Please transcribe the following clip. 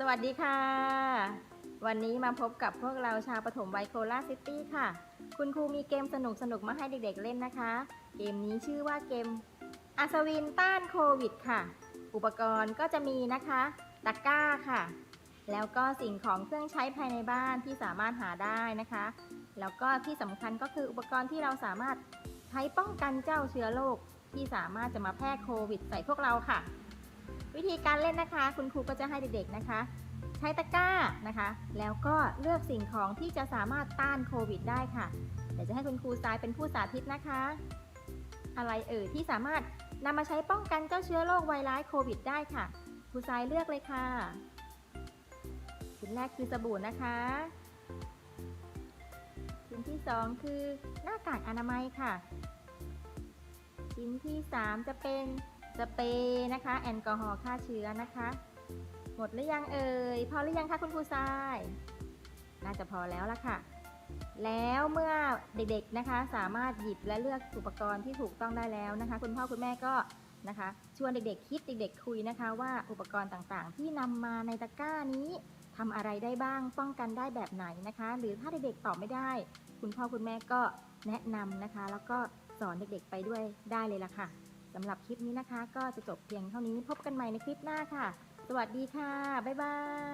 สวัสดีค่ะ วันนี้มาพบกับพวกเราชาวปฐมไวโคราซิตี้ค่ะ คุณครูมีเกมสนุกๆมาให้เด็กๆเล่นนะคะ เกมนี้ชื่อว่าเกมอัศวินต้านโควิดค่ะ อุปกรณ์ก็จะมีนะคะตะกร้าค่ะ แล้วก็สิ่งของเครื่องใช้ภายในบ้านที่สามารถหาได้นะคะ แล้วก็ที่สำคัญก็คืออุปกรณ์ที่เราสามารถใช้ป้องกันเจ้าเชื้อโรคที่สามารถจะมาแพร่โควิดใส่พวกเราค่ะ วิธีการเล่นนะคะ คุณครูก็จะให้เด็กๆนะคะ ใช้ตะกร้านะคะ แล้วก็เลือกสิ่งของที่จะสามารถต้านโควิด ได้ค่ะเดี๋ยวจะให้คุณครูทรายเป็นผู้สาธิตนะคะ อะไรเอ่ยที่สามารถนำมาใช้ป้องกันเจ้าเชื้อโรคไวรัสโควิด ได้ค่ะครูทรายเลือกเลยค่ะชิ้นแรกคือสบู่นะคะชิ้นที่สองคือหน้ากากอนามัยค่ะ ชิ้นที่สามจะเป็น สเปรย์นะคะแอลกอฮอล์ฆ่าเชื้อนะคะ หมดหรือยังเอ่ยพอหรือยังคะคุณครูทราย น่าจะพอแล้วละค่ะ แล้วเมื่อเด็กๆนะคะ สามารถหยิบและเลือกอุปกรณ์ที่ถูกต้องได้แล้วนะคะ คุณพ่อคุณแม่ก็นะคะชวนเด็กๆคิดเด็กๆคุยนะคะ ว่าอุปกรณ์ต่างๆ ที่นำมาในตะกร้านี้ทำอะไรได้บ้างป้องกันได้แบบไหนนะคะ หรือถ้าเด็กๆตอบไม่ได้ คุณพ่อคุณแม่ก็แนะนำนะคะ แล้วก็สอนเด็กๆไปด้วยได้เลยล่ะค่ะ สำหรับคลิปนี้นะคะ ก็จะจบเพียงเท่านี้พบกันใหม่ในคลิปหน้าค่ะ สวัสดีค่ะ บ๊ายบาย